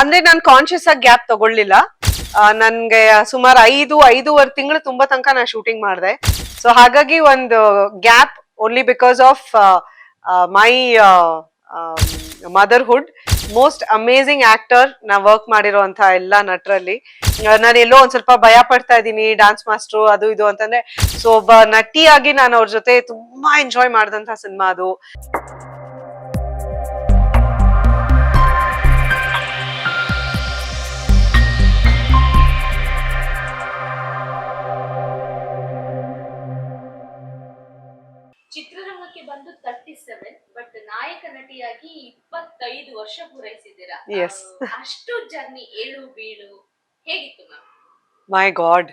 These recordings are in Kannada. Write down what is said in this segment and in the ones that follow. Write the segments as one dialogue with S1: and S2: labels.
S1: ಅಂದ್ರೆ ನಾನು ಕಾನ್ಶಿಯಸ್ ಆಗಿ ಗ್ಯಾಪ್ ತಗೊಳ್ಲಿಲ್ಲ ನನ್ಗೆ ಸುಮಾರು ಐದು, ಐದೂವರೆ ತಿಂಗಳು ತುಂಬಾ ತನಕ ನಾನು ಶೂಟಿಂಗ್ ಮಾಡಿದೆ. ಸೊ ಹಾಗಾಗಿ ಒಂದು gap only because of my motherhood most amazing actor ನಾ ವರ್ಕ್ ಮಾಡಿರೋಂತ ಎಲ್ಲ ನಟರಲ್ಲಿ. ನಾನು ಎಲ್ಲೋ ಒಂದ್ ಸ್ವಲ್ಪ ಭಯ ಪಡ್ತಾ ಇದ್ದೀನಿ ಡಾನ್ಸ್ ಮಾಸ್ಟ್ರು ಅದು ಇದು ಅಂತಂದ್ರೆ. ಸೊ ಒಬ್ಬ ನಟಿಯಾಗಿ ನಾನು ಅವ್ರ ಜೊತೆ ತುಂಬಾ ಎಂಜಾಯ್ ಮಾಡಿದಂತ ಸಿನಿಮಾ ಅದು.
S2: ಚಿತ್ರರಂಗಕ್ಕೆ ಬಂದು ತರ್ಟಿ ಸೆವೆನ್ ಬಟ್ ನಾಯಕ ನಟಿಯಾಗಿ ಇಪ್ಪತ್ತೈದು ವರ್ಷ ಪೂರೈಸಿದ್ದೀರಾ? ಅಷ್ಟು ಜರ್ನಿ ಏಳು ಬೀಳು ಹೇಗಿತ್ತು ಮ್ಯಾಮ್?
S1: ಮೈ ಗಾಡ್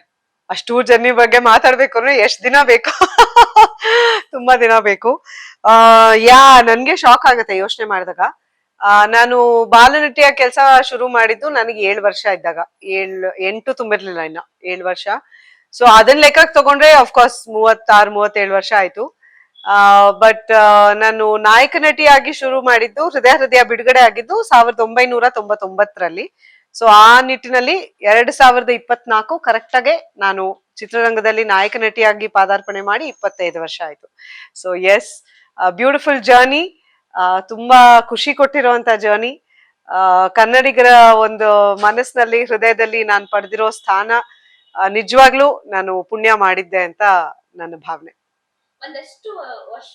S1: ಅಷ್ಟು ಜರ್ನಿ ಬಗ್ಗೆ ಮಾತಾಡ್ಬೇಕು ಅಂದ್ರೆ ಎಷ್ಟು ದಿನ ಬೇಕು? ತುಂಬಾ ದಿನ ಬೇಕು. ಆ ಯಾ ನನ್ಗೆ ಶಾಕ್ ಆಗುತ್ತೆ ಯೋಚನೆ ಮಾಡಿದಾಗ. ನಾನು ಬಾಲನಟಿಯ ಕೆಲಸ ಶುರು ಮಾಡಿದ್ದು ನನಗೆ ಏಳು ವರ್ಷ ಇದ್ದಾಗ. ಏಳು ಎಂಟು ತುಂಬಿರ್ಲಿಲ್ಲ ಇನ್ನ ಏಳು ವರ್ಷ. ಸೊ ಅದನ್ನ ಲೆಕ್ಕಕ್ಕೆ ತಗೊಂಡ್ರೆ ಅಫ್ಕೋರ್ಸ್ ಮೂವತ್ತಾರು ಮೂವತ್ತೇಳು ವರ್ಷ ಆಯ್ತು. ಬಟ್ ನಾನು ನಾಯಕ ನಟಿಯಾಗಿ ಶುರು ಮಾಡಿದ್ದು, ಹೃದಯ ಹೃದಯ ಬಿಡುಗಡೆ ಆಗಿದ್ದು ಸಾವಿರದ ಒಂಬೈನೂರ ತೊಂಬತ್ತೊಂಬತ್ತರಲ್ಲಿ. ಸೊ ಆ ನಿಟ್ಟಿನಲ್ಲಿ ಎರಡ್ ಸಾವಿರದ ಇಪ್ಪತ್ನಾಲ್ಕು ಕರೆಕ್ಟ್ ಆಗಿ ನಾನು ಚಿತ್ರರಂಗದಲ್ಲಿ ನಾಯಕ ನಟಿಯಾಗಿ ಪಾದಾರ್ಪಣೆ ಮಾಡಿ ಇಪ್ಪತ್ತೈದು ವರ್ಷ ಆಯ್ತು. ಸೊ ಎಸ್ ಬ್ಯೂಟಿಫುಲ್ ಜರ್ನಿ ತುಂಬಾ ಖುಷಿ ಕೊಟ್ಟಿರುವಂತ ಜರ್ನಿ ಕನ್ನಡಿಗರ ಒಂದು ಮನಸ್ಸಿನಲ್ಲಿ, ಹೃದಯದಲ್ಲಿ ನಾನು ಪಡೆದಿರೋ ಸ್ಥಾನ ನಿಜವಾಗ್ಲೂ ನಾನು ಪುಣ್ಯ ಮಾಡಿದ್ದೆ ಅಂತ ನನ್ನ ಭಾವನೆ.
S2: ಒಂದಷ್ಟು ವರ್ಷ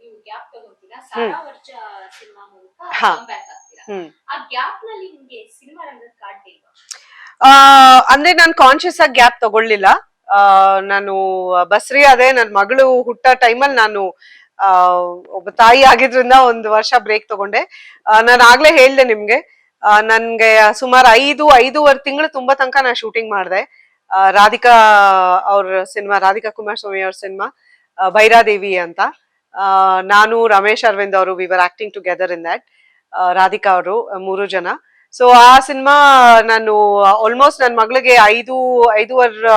S2: ನೀವು ಗ್ಯಾಪ್ ತಗೊಂತೀರಾ? ಸಾರಾ ವರ್ಷ ಸಿನಿಮಾ ಮೂಲಕ. ಆಗ್ತೀರಾ? ಆ ಗ್ಯಾಪ್ನಲ್ಲಿ ನಿಮ್ಗೆ ಸಿನಿಮಾ ರಂಗದ
S1: ಕಾಡ್ತಿಲ್ವಾ ಅಂದ್ರೆ ನಾನು ಕಾನ್ಶಿಯಸ್ ಆಗಿ ಗ್ಯಾಪ್ ತಗೊಳ್ಳಿಲ್ಲ. ನಾನು ಬಸ್ರಿ ಅದೇ ನನ್ನ ಮಗಳು ಹುಟ್ಟ ಟೈಮಲ್ಲಿ ನಾನು ಒಬ್ಬ ತಾಯಿ ಆಗಿದ್ರಿಂದ ಒಂದು ವರ್ಷ ಬ್ರೇಕ್ ತಗೊಂಡೆ. ನಾನು ಆಗ್ಲೇ ಹೇಳ್ದೆ ನಿಮ್ಗೆ. ನನ್ಗೆ ಸುಮಾರು ಐದು ಐದೂವರೆ ತಿಂಗಳು ತುಂಬಾ ತನಕ ನಾನು ಶೂಟಿಂಗ್ ಮಾಡಿದೆ. ರಾಧಿಕಾ ಅವ್ರ ಸಿನಿಮಾ ರಾಧಿಕಾ ಕುಮಾರಸ್ವಾಮಿ ಅವ್ರ ಸಿನಿಮಾ ಭೈರಾದೇವಿ ಅಂತ. ನಾನು ರಮೇಶ್ ಅರವಿಂದ್ ಅವರು we were acting together in that Radhika ಅವರು, ಮೂರು ಜನ. ಸೊ ಆ ಸಿನಿಮಾ ನಾನು ಆಲ್ಮೋಸ್ಟ್ ನನ್ನ ಮಗಳಿಗೆ ಐದು, ಐದೂವರೆ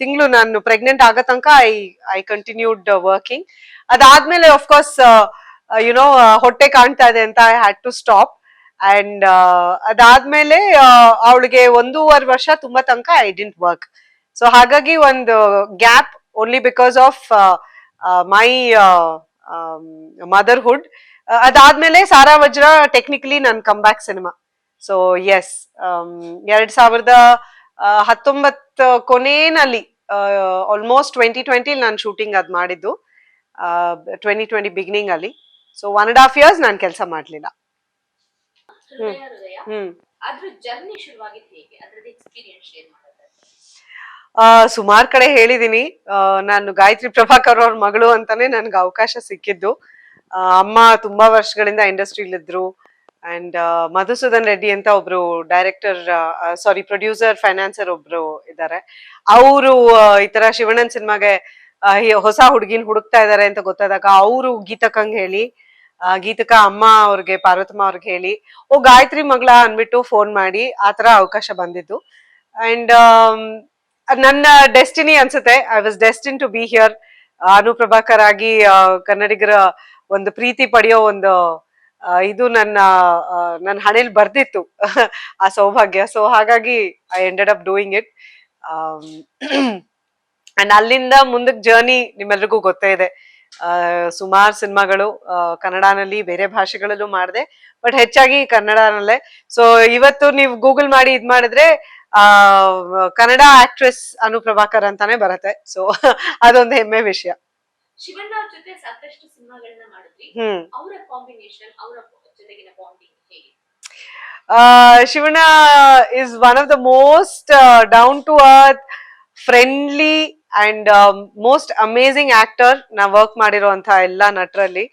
S1: ತಿಂಗಳು ನಾನು ಪ್ರೆಗ್ನೆಂಟ್ ಆಗೋ ತನಕ ಐ ಐ ಕಂಟಿನ್ಯೂಡ್ ವರ್ಕಿಂಗ್ ಅದಾದ್ಮೇಲೆ ಕೋರ್ಸ್ ಯುನೋ ಹೊಟ್ಟೆ ಕಾಣ್ತಾ ಇದೆ ಅಂತ I had to stop and ಅದಾದ್ಮೇಲೆ ಅವಳಿಗೆ ಒಂದೂವರೆ ವರ್ಷ ತುಂಬಾ ತನಕ ಐ ಡಿಂಟ್ ವರ್ಕ್ ಸೊ ಹಾಗಾಗಿ ಒಂದು gap only because of my motherhood ಅದಾದ್ಮೇಲೆ ಸಾರಾ ವಜ್ರ ಟೆಕ್ನಿಕಲಿ ನನ್ come back cinema so yes ಎರಡ್ ಸಾವಿರದ ಹತ್ತೊಂಬತ್ತು ಕೊನೇನಲ್ಲಿ ಆಲ್ಮೋಸ್ಟ್ ಟ್ವೆಂಟಿ ಟ್ವೆಂಟಿ ನಾನು ಶೂಟಿಂಗ್ ಅದು ಮಾಡಿದ್ದು. ಟ್ವೆಂಟಿ ಟ್ವೆಂಟಿ ಬಿಗಿನಿಂಗ್ ಅಲ್ಲಿ. So one and half years ನಾನು ಕೆಲಸ ಮಾಡಲಿಲ್ಲ.
S2: ಹೃದಯ
S1: ಹ್ಮ್.
S2: ಮಾಡೋದಾದ್ರೆ
S1: ಸುಮಾರು ಕಡೆ ಹೇಳಿದೀನಿ. ಆ, ನಾನು ಗಾಯತ್ರಿ ಪ್ರಭಾಕರ್ ಅವ್ರ ಮಗಳು ಅಂತಾನೆ ನನ್ಗೆ ಅವಕಾಶ ಸಿಕ್ಕಿದ್ದು. ಆ, ಅಮ್ಮ ತುಂಬಾ ವರ್ಷಗಳಿಂದ ಇಂಡಸ್ಟ್ರಿಲಿದ್ರು ಅಂಡ್ ಮಧುಸೂದನ್ ರೆಡ್ಡಿ ಅಂತ ಒಬ್ರು ಡೈರೆಕ್ಟರ್ ಸಾರಿ ಪ್ರೊಡ್ಯೂಸರ್ ಫೈನಾನ್ಸರ್ ಒಬ್ರು ಇದ್ದಾರೆ ಅವರು ಈ ತರ ಶಿವಣ್ಣನ್ ಸಿನಿಮಾಗೆ ಹೊಸ ಹುಡುಗಿನ ಹುಡುಕ್ತಾ ಇದ್ದಾರೆ ಅಂತ ಗೊತ್ತಾದಾಗ ಅವರು ಗೀತಕ್ಕಂಗ್ ಹೇಳಿ ಗೀತಕ ಅಮ್ಮ ಅವ್ರಿಗೆ ಪಾರ್ವತಮ್ಮ ಅವ್ರಿಗೆ ಹೇಳಿ ಓ ಗಾಯತ್ರಿ ಮಗಳ ಅನ್ಬಿಟ್ಟು ಫೋನ್ ಮಾಡಿ ಆ ತರ ಅವಕಾಶ ಬಂದಿದ್ದು. ಅಂಡ್ ನನ್ನ ಡೆಸ್ಟಿನಿ ಅನ್ಸುತ್ತೆ. I was destined to be here Anu Prabhakar ಆಗಿ ಕನ್ನಡಿಗರ ಒಂದು ಪ್ರೀತಿ ಪಡೆಯೋ ಒಂದು ಇದು ನನ್ನ ನನ್ನ ಹಣೆಯಲ್ಲಿ ಬರ್ದಿತ್ತು. ಆ ಸೌಭಾಗ್ಯ. ಸೊ ಹಾಗಾಗಿ I ended up doing it and ಅಲ್ಲಿಂದ ಮುಂದಕ್ಕೆ ಜರ್ನಿ ನಿಮ್ಮೆಲ್ರಿಗೂ ಗೊತ್ತೇ ಇದೆ. ಸುಮಾರು ಸಿನಿಮಾಗಳು ಕನ್ನಡನಲ್ಲಿ ಬೇರೆ ಭಾಷೆಗಳಲ್ಲೂ ಮಾಡಿದೆ ಬಟ್ ಹೆಚ್ಚಾಗಿ ಕನ್ನಡನಲ್ಲೇ. ಸೊ ಇವತ್ತು ನೀವು ಗೂಗಲ್ ಮಾಡಿ ಇದ್ ಮಾಡಿದ್ರೆ ಆ ಕನ್ನಡ ಆಕ್ಟ್ರೆಸ್ ಅನು ಪ್ರಭಾಕರ್ ಅಂತಾನೆ ಬರತ್ತೆ. ಸೊ ಅದೊಂದು ಹೆಮ್ಮೆ ವಿಷಯ.
S2: ಶಿವಣ್ಣ ಅವ್ರ ಜೊತೆ ಸಾಕಷ್ಟು ಸಿನಿಮಾಗಳನ್ನ ಮಾಡಿದ್ವಿ.
S1: ಹ್ಮ್.
S2: ಅವರ ಕಾಂಬಿನೇಷನ್ ಅವರ ಜೊತೆಗಿನ ಬಾಂಡಿಂಗ್ ಹೇಗೆ?
S1: Shivanna Shivana is of of most down to to earth, friendly and um, most ನಾ ವರ್ಕ್ ಮಾಡಿರೋಂಥ ಎಲ್ಲ ನಟರಲ್ಲಿ.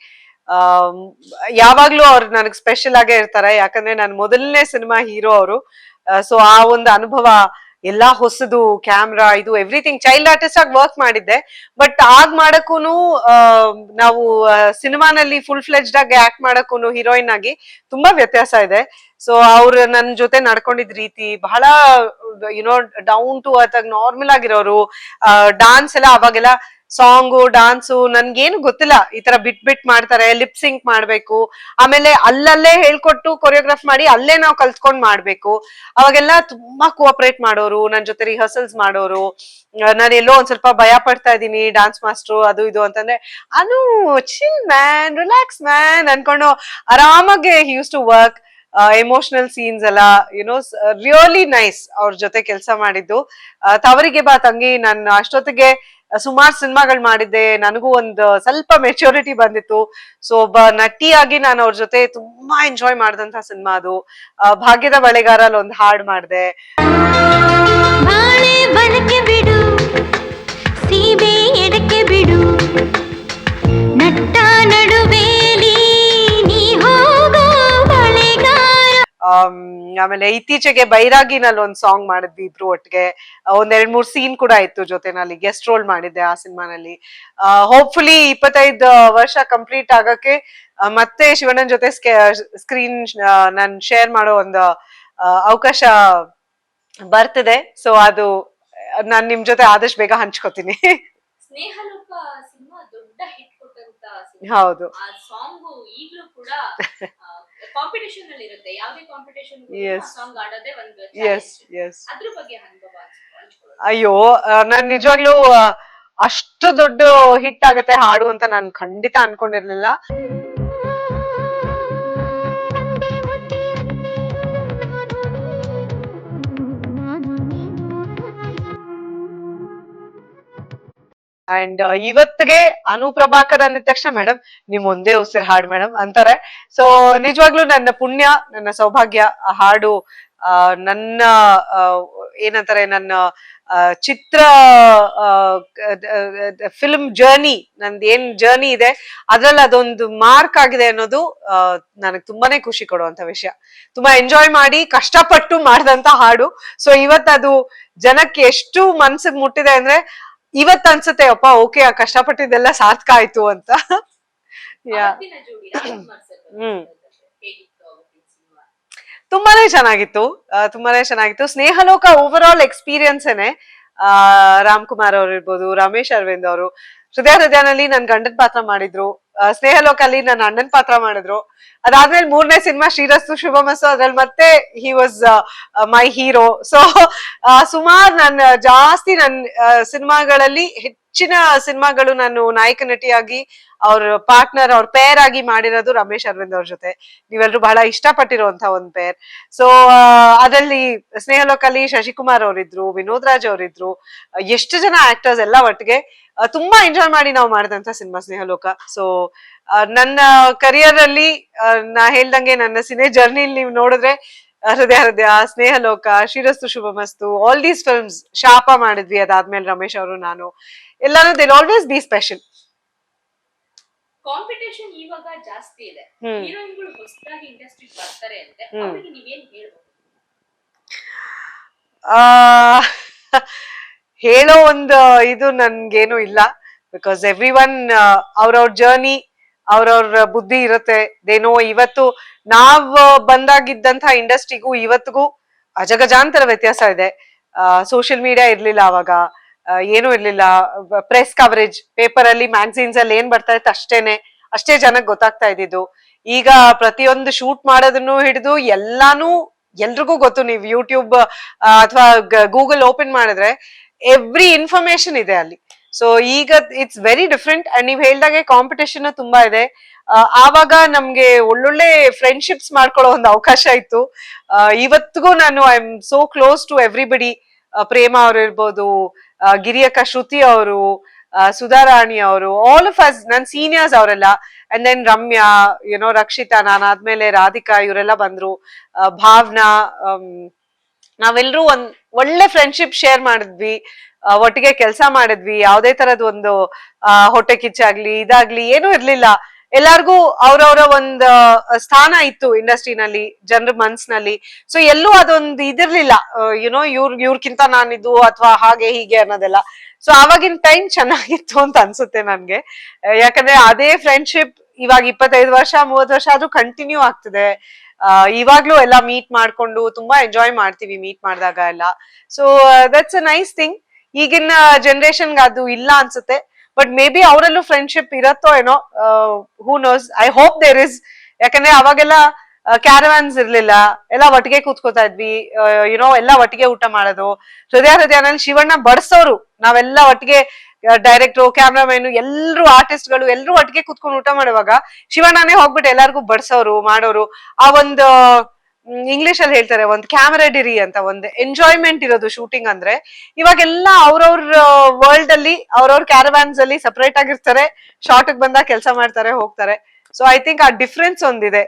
S1: ಯಾವಾಗ್ಲೂ ಅವ್ರು ನನಗೆ ಸ್ಪೆಷಲ್ ಆಗೇ ಇರ್ತಾರೆ. ಯಾಕಂದ್ರೆ ನಾನು ಮೊದಲನೇ ಸಿನಿಮಾ ಹೀರೋ ಅವರು. ಸೊ ಆ ಒಂದು ಅನುಭವ ಎಲ್ಲಾ ಹೊಸದು ಕ್ಯಾಮ್ರಾ ಇದು ಎವ್ರಿಥಿಂಗ್ ಚೈಲ್ಡ್ ಆರ್ಟಿಸ್ಟ್ ಆಗಿ ವರ್ಕ್ ಮಾಡಿದ್ದೆ. ಬಟ್ ಆಗ್ ಮಾಡಕ್ಕೂ ನಾವು ಸಿನಿಮಾನಲ್ಲಿ ಫುಲ್ ಫ್ಲೆಜ್ಡ್ ಆಗಿ ಆಕ್ಟ್ ಮಾಡಕ್ಕೂ ಹೀರೋಯಿನ್ ಆಗಿ ತುಂಬಾ ವ್ಯತ್ಯಾಸ ಇದೆ. ಸೊ ಅವ್ರು ನನ್ನ ಜೊತೆ ನಡ್ಕೊಂಡಿದ್ ರೀತಿ ಬಹಳ you know down to earth normal ಆಗಿರೋರು ಡಾನ್ಸ್ ಎಲ್ಲ ಅವಾಗೆಲ್ಲ ಸಾಂಗು, ಡಾನ್ಸು, ನನ್ಗೇನು ಗೊತ್ತಿಲ್ಲ. ಈ ತರ ಬಿಟ್ ಬಿಟ್ ಮಾಡ್ತಾರೆ, ಲಿಪ್ ಸಿಂಕ್ ಮಾಡ್ಬೇಕು. ಆಮೇಲೆ ಅಲ್ಲಲ್ಲೇ ಹೇಳ್ಕೊಟ್ಟು ಕೊರಿಯೋಗ್ರಾಫ್ ಮಾಡಿ ಅಲ್ಲೇ ನಾವು ಕಲ್ತ್ಕೊಂಡ್ ಮಾಡ್ಬೇಕು. ಅವಾಗೆಲ್ಲ ತುಂಬಾ ಕೋಆಪರೇಟ್ ಮಾಡೋರು, ನನ್ ಜೊತೆ ರಿಹರ್ಸಲ್ಸ್ ಮಾಡೋರು. ನಾನು ಎಲ್ಲೋ ಒಂದ್ ಸ್ವಲ್ಪ ಭಯ ಪಡ್ತಾ ಇದ್ದೀನಿ ಡಾನ್ಸ್ ಮಾಸ್ಟ್ರು ಅದು ಇದು ಅಂತಂದ್ರೆ, ಅನು ಚಿಲ್ ಮ್ಯಾನ್ ರಿಲ್ಯಾಕ್ಸ್ ಮ್ಯಾನ್ ಅನ್ಕೊಂಡು ಆರಾಮಾಗೆ use to work emotional scenes ಎಲ್ಲ ಯುನೋ ರಿಯಲಿ ನೈಸ್ ಅವ್ರ ಜೊತೆ ಕೆಲಸ ಮಾಡಿದ್ದು. ತವರಿಗೆ ಬಾ ತಂಗಿ, ನಾನು ಅಷ್ಟೊತ್ತಿಗೆ ಸುಮಾರು ಸಿನಿಮಾಗಳು ಮಾಡಿದ್ದೆ, ನನಗೂ ಒಂದು ಸ್ವಲ್ಪ ಮೆಚುರಿಟಿ ಬಂದಿತ್ತು. ಸೊ ಒಬ್ಬ ನಟಿಯಾಗಿ ನಾನು ಅವ್ರ ಜೊತೆ ತುಂಬಾ ಎಂಜಾಯ್ ಮಾಡಿದಂತ ಸಿನಿಮಾ ಅದು. ಭಾಗ್ಯದ ಬಳೆಗಾರಲ್ಲಿ ಒಂದು ಹಾಡ್ ಮಾಡಿದೆ.
S3: ಬಿಡು ಬಿಡು.
S1: ಆಮೇಲೆ ಇತ್ತೀಚೆಗೆ ಬೈರಾಗಿನಲ್ಲಿ ಒಂದು ಸಾಂಗ್ ಮಾಡಿದ್ವಿ ಇಬ್ರು ಒಟ್ಟಿಗೆ ಒಂದೆರಡು ಒಂದ್ ಎರಡ್ ಮೂರ್ ಸೀನ್ ಕೂಡ ಇತ್ತು ಜೊತೆನಲ್ಲಿ ಗೆಸ್ಟ್ ರೋಲ್ ಮಾಡಿದ್ದೆ ಆ ಸಿನಿಮಾನಲ್ಲಿ. ಹೋಪ್ಫುಲಿ ಇಪ್ಪತ್ತೈದು ವರ್ಷ ಕಂಪ್ಲೀಟ್ ಆಗಕ್ಕೆ ಮತ್ತೆ ಶಿವಣ್ಣನ್ ಜೊತೆ ಸ್ಕ್ರೀನ್ ನಾನು ಶೇರ್ ಮಾಡೋ ಒಂದು ಅವಕಾಶ ಬರ್ತಿದೆ. ಸೊ ಅದು ನಾನ್ ನಿಮ್ ಜೊತೆ ಆದಷ್ಟು ಬೇಗ ಹಂಚ್ಕೋತೀನಿ. ಹೌದು.
S2: ಆ ಸಾಂಗು ಈಗ್ಲೂ ಕೂಡ ಕಾಂಪಿಟೇಷನ್ ಅಲ್ಲಿ ಇರುತ್ತೆ ಯಾವುದೇ ಕಾಂಪಿಟೇಷನ್. ಸಾಂಗ್ ಆಡೋದೇ ಒಂದು
S1: ಎಸ್. ಎಸ್
S2: ಅದ್ರ ಬಗ್ಗೆ ಅನುಭವ
S1: ಅಯ್ಯೋ ನಾನ್ ನಿಜವಾಗ್ಲೂ ಅಷ್ಟು ದೊಡ್ಡ ಹಿಟ್ ಆಗುತ್ತೆ ಹಾಡು ಅಂತ ನಾನ್ ಖಂಡಿತ ಅನ್ಕೊಂಡಿರ್ಲಿಲ್ಲ ಅಂಡ್ ಇವತ್ತಿಗೆ ಅನುಪ್ರಭಾಕರ್ ಅಂದ ತಕ್ಷಣ ಮೇಡಮ್ ನಿಮ್ ಒಂದೇ ಉಸಿರು ಹಾಡು ಮೇಡಮ್ ಅಂತಾರೆ. ಸೊ ನಿಜವಾಗ್ಲೂ ನನ್ನ ಪುಣ್ಯ, ನನ್ನ ಸೌಭಾಗ್ಯ, ಆ ಹಾಡು ನನ್ನ ಏನಂತಾರೆ, ನನ್ನ ಚಿತ್ರ ಫಿಲ್ಮ್ ಜರ್ನಿ, ನಂದು ಏನ್ ಜರ್ನಿ ಇದೆ, ಅದ್ರಲ್ಲಿ ಅದೊಂದು ಮಾರ್ಕ್ ಆಗಿದೆ ಅನ್ನೋದು ನನಗೆ ತುಂಬಾನೇ ಖುಷಿ ಕೊಡುವಂತ ವಿಷಯ. ತುಂಬಾ ಎಂಜಾಯ್ ಮಾಡಿ, ಕಷ್ಟಪಟ್ಟು ಮಾಡಿದಂತ ಹಾಡು. ಸೊ ಇವತ್ತು ಅದು ಜನಕ್ಕೆ ಎಷ್ಟು ಮನ್ಸಿಗೆ ಮುಟ್ಟಿದೆ ಅಂದ್ರೆ ಇವತ್ ಅನ್ಸುತ್ತೆ ಅಪ್ಪ ಓಕೆ ಆ ಕಷ್ಟಪಟ್ಟಿದ್ದೆಲ್ಲ ಸಾರ್ಥಕ ಆಯ್ತು ಅಂತ. ಯಾ ಹ್ಮ್. ತುಂಬಾನೇ ಚೆನ್ನಾಗಿತ್ತು. ತುಂಬಾನೇ ಚೆನ್ನಾಗಿತ್ತು. ಸ್ನೇಹಲೋಕ ಓವರ್ ಆಲ್ ಎಕ್ಸ್ಪೀರಿಯನ್ಸ್ ಏನೆ. ಆ ರಾಮ್ ಕುಮಾರ್ ಅವ್ರು ಇರ್ಬೋದು ರಮೇಶ್ ಅರವಿಂದ್ ಅವರು. ಹೃದಯ ಹೃದಯನಲ್ಲಿ ನನ್ ಗಂಡನ್ ಪಾತ್ರ ಮಾಡಿದ್ರು. ಆ, ಸ್ನೇಹಲೋಕಲ್ಲಿ ನನ್ನ ಅಣ್ಣನ್ ಪಾತ್ರ ಮಾಡಿದ್ರು. ಅದಾದ್ಮೇಲೆ ಮೂರನೇ ಸಿನಿಮಾ ಶ್ರೀರಸ್ತು ಶುಭಮಸ್ಸು ಅದ್ರಲ್ಲಿ ಮತ್ತೆ he was my hero so ಸುಮಾರು ನನ್ನ ಜಾಸ್ತಿ ನನ್ನ ಸಿನಿಮಾಗಳಲ್ಲಿ ಹೆಚ್ಚಿನ ಸಿನಿಮಾಗಳು ನಾನು ನಾಯಕ ನಟಿಯಾಗಿ ಅವ್ರ ಪಾರ್ಟ್ನರ್ ಅವ್ರ ಪೇರ್ ಆಗಿ ಮಾಡಿರೋದು ರಮೇಶ್ ಅರವಿಂದ್ ಅವ್ರ ಜೊತೆ. ನೀವೆಲ್ಲರೂ ಬಹಳ ಇಷ್ಟಪಟ್ಟಿರುವಂತ ಒಂದ್ ಪೇರ್ ಸೊ ಅದರಲ್ಲಿ ಸ್ನೇಹಲೋಕಲ್ಲಿ ಶಶಿಕುಮಾರ್ ಅವರಿದ್ರು ವಿನೋದ್ ರಾಜ್ ಅವರಿದ್ರು ಎಷ್ಟು ಜನ ಆಕ್ಟರ್ಸ್ ಎಲ್ಲ ಒಟ್ಟಿಗೆ ತುಂಬಾ ಎಂಜಾಯ್ ಮಾಡಿ ನಾವು ಮಾಡಿದಂತ ಸಿನಿಮಾ ಸ್ನೇಹಲೋಕ. ಸೊ ನನ್ನ ಕರಿಯರ್ ಅಲ್ಲಿ ನಾ ಹೇಳ್ದಂಗೆ ನನ್ನ ಸಿನಿ ಜರ್ನಿಲಿ ನೀವು ನೋಡಿದ್ರೆ Hrudaya Hrudaya Snehaloka Shirasthu Shubhamasthu all these films ಶಾಪ ಮಾಡಿದ್ವಿ. ಅದಾದ್ಮೇಲೆ ರಮೇಶ್ ಅವರು ನಾನು. ಎಲ್ಲಾನು Dil always be special
S2: competition ಇವಾಗ ಜಾಸ್ತಿ ಇದೆ. ಹೀರೋಯಿನ್ಗಳು ಹೊಸದಾಗಿ ಇಂಡಸ್ಟ್ರಿ ಬರ್ತಾರೆ ಅಂದ್ರೆ. ಅವ್ರಿಗೆ ನೀವೇನ್ ಹೇಳ್ಬೋದು
S1: ಹೇಳೋ ಒಂದು ಇದು ನನ್ಗೇನು ಇಲ್ಲ. ಬಿಕಾಸ್ ಎವ್ರಿ ಒನ್ ಅವ್ರವ್ರ ಜರ್ನಿ ಅವ್ರವ್ರ ಬುದ್ಧಿ ಇರುತ್ತೆ. ದೇನೋ ಇವತ್ತು ನಾವ್ ಬಂದಾಗಿದ್ದಂತ ಇಂಡಸ್ಟ್ರಿಗೂ ಇವತ್ತಿಗೂ ಅಜಗಜಾಂತರ ವ್ಯತ್ಯಾಸ ಇದೆ. ಸೋಷಿಯಲ್ ಮೀಡಿಯಾ ಇರ್ಲಿಲ್ಲ ಅವಾಗ. ಏನೂ ಇರ್ಲಿಲ್ಲ. ಪ್ರೆಸ್ ಕವರೇಜ್ ಪೇಪರ್ ಅಲ್ಲಿ ಮ್ಯಾಗಝೀನ್ಸ್ ಅಲ್ಲಿ ಏನ್ ಬರ್ತಾ ಇತ್ತು ಅಷ್ಟೇನೆ. ಅಷ್ಟೇ ಜನಕ್ಕೆ ಗೊತ್ತಾಗ್ತಾ ಇದ್ದಿದ್ದು. ಈಗ ಪ್ರತಿಯೊಂದು ಶೂಟ್ ಮಾಡೋದನ್ನು ಹಿಡಿದು ಎಲ್ಲಾನು ಎಲ್ರಿಗೂ ಗೊತ್ತು. ನೀವು ಯೂಟ್ಯೂಬ್ ಅಥವಾ ಗೂಗಲ್ ಓಪನ್ ಮಾಡಿದ್ರೆ ಎವ್ರಿ ಇನ್ಫಾರ್ಮೇಶನ್ ಇದೆ ಅಲ್ಲಿ. ಸೊ ಈಗ ಇಟ್ಸ್ ವೆರಿ ಡಿಫ್ರೆಂಟ್ ಅಂಡ್ ನೀವ್ ಹೇಳ್ದಾಗೆ ಕಾಂಪಿಟೇಷನ್ ತುಂಬಾ ಇದೆ. ಆವಾಗ ನಮ್ಗೆ ಒಳ್ಳೊಳ್ಳೆ ಫ್ರೆಂಡ್ಶಿಪ್ಸ್ ಮಾಡ್ಕೊಳ್ಳೋ ಒಂದು ಅವಕಾಶ ಇತ್ತು. ಇವತ್ತಿಗೂ ನಾನು I am so close to everybody Prema ಅವ್ರು ಇರ್ಬೋದು ಗಿರಿಯಕ್ಕ ಶ್ರುತಿ ಅವರು ಸುಧಾರಾಣಿ ಅವರು ಆಲ್ ಆಫ್ ಅಸ್ ನನ್ ಸೀನಿಯರ್ಸ್ ಅವರೆಲ್ಲ. And then Ramya you know Rakshita, ನಾನು ಆದ್ಮೇಲೆ ರಾಧಿಕಾ, ಇವರೆಲ್ಲ ಬಂದ್ರು. ಭಾವನಾ ನಾವೆಲ್ಲರೂ ಒಂದ್ ಒಳ್ಳೆ ಫ್ರೆಂಡ್ಶಿಪ್ ಶೇರ್ ಮಾಡಿದ್ವಿ. ಒಟ್ಟಿಗೆ ಕೆಲಸ ಮಾಡಿದ್ವಿ. ಯಾವುದೇ ತರದ್ ಒಂದು ಹೊಟ್ಟೆ ಕಿಚ್ಚಾಗ್ಲಿ, ಇದಾಗ್ಲಿ, ಏನೂ ಇರ್ಲಿಲ್ಲ. ಎಲ್ಲಾರ್ಗೂ ಅವ್ರವ್ರ ಒಂದ್ ಸ್ಥಾನ ಇತ್ತು ಇಂಡಸ್ಟ್ರಿನಲ್ಲಿ, ಜನರ ಮನ್ಸ್ನಲ್ಲಿ. ಸೊ ಎಲ್ಲೂ ಅದೊಂದು ಇದಿರ್ಲಿಲ್ಲ. ಯುನೋ ಇವ್ರ ಇವ್ರಕ್ಕಿಂತ ನಾನಿದ್ದು ಅಥವಾ ಹಾಗೆ, ಹೀಗೆ ಅನ್ನೋದೆಲ್ಲ. ಸೊ ಆವಾಗಿನ ಟೈಮ್ ಚೆನ್ನಾಗಿತ್ತು ಅಂತ ಅನ್ಸುತ್ತೆ ನನ್ಗೆ. ಯಾಕಂದ್ರೆ ಅದೇ ಫ್ರೆಂಡ್ಶಿಪ್ ಇವಾಗ ಇಪ್ಪತ್ತೈದು ವರ್ಷ, ಮೂವತ್ತು ವರ್ಷ ಆದ್ರೂ ಕಂಟಿನ್ಯೂ ಆಗ್ತಿದೆ. ಇವಾಗ್ಲೂ ಎಲ್ಲ ಮೀಟ್ ಮಾಡ್ಕೊಂಡು ತುಂಬಾ ಎಂಜಾಯ್ ಮಾಡ್ತೀವಿ ಮೀಟ್ ಮಾಡಿದಾಗ ಎಲ್ಲ. So that's a nice thing ಈಗಿನ ಜನರೇಷನ್ ಅದು ಇಲ್ಲ ಅನ್ಸುತ್ತೆ. ಬಟ್ ಮೇ ಬಿ ಅವರಲ್ಲೂ ಫ್ರೆಂಡ್ಶಿಪ್ ಇರತ್ತೋ ಏನೋ who knows I hope there is ಯಾಕಂದ್ರೆ ಅವಾಗೆಲ್ಲ ಕ್ಯಾರವಾನ್ಸ್ ಇರ್ಲಿಲ್ಲ. ಎಲ್ಲ ಒಟ್ಟಿಗೆ ಕೂತ್ಕೋತಾ ಇದ್ವಿ. ಯುನೋ ಎಲ್ಲ ಒಟ್ಟಿಗೆ ಊಟ ಮಾಡೋದು. ಹೃದಯ ಹೃದಯನಲ್ಲಿ ಶಿವಣ್ಣ ಬಡ್ಸೋರು. ನಾವೆಲ್ಲ ಒಟ್ಟಿಗೆ ಡೈರೆಕ್ಟ್ರು, ಕ್ಯಾಮ್ರಾಮನ್, ಎಲ್ರು ಆರ್ಟಿಸ್ಟ್ಗಳು ಎಲ್ಲರೂ ಒಟ್ಟಿಗೆ ಕುತ್ಕೊಂಡು ಊಟ ಮಾಡುವಾಗ ಶಿವಣ್ಣನೇ ಹೋಗ್ಬಿಟ್ಟು ಎಲ್ಲರಿಗೂ ಬಡ್ಸೋರು, ಮಾಡೋರು. ಆ ಒಂದು ಇಂಗ್ಲಿಷ್ ಅಲ್ಲಿ ಹೇಳ್ತಾರೆ, ಒಂದು ಕ್ಯಾಮರಾಡಿರಿ ಅಂತ ಒಂದು ಎಂಜಾಯ್ಮೆಂಟ್ ಇರೋದು ಶೂಟಿಂಗ್ ಅಂದ್ರೆ. ಇವಾಗೆಲ್ಲ ಅವ್ರವ್ರ ವರ್ಲ್ಡ್ ಅಲ್ಲಿ ಅವ್ರವ್ರ ಕ್ಯಾರವ್ಯಾನ್ಸ್ ಅಲ್ಲಿ ಸಪರೇಟ್ ಆಗಿರ್ತಾರೆ ಶಾರ್ಟ್ ಬಂದಾಗ ಕೆಲಸ ಮಾಡ್ತಾರೆ, ಹೋಗ್ತಾರೆ. ಸೊ ಐ ಥಿಂಕ್ ಆ ಡಿಫ್ರೆನ್ಸ್ ಒಂದಿದೆ.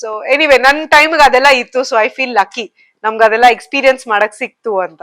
S1: ಸೊ ಎನಿವೆ ನನ್ನ ಟೈಮ್ಗೆ ಅದೆಲ್ಲ ಇತ್ತು ಸೊ ಐ ಫೀಲ್ ಲಕ್ಕಿ ನಮ್ಗೆ ಅದೆಲ್ಲ ಎಕ್ಸ್ಪೀರಿಯನ್ಸ್ ಮಾಡಕ್ ಸಿಕ್ತು ಅಂತ.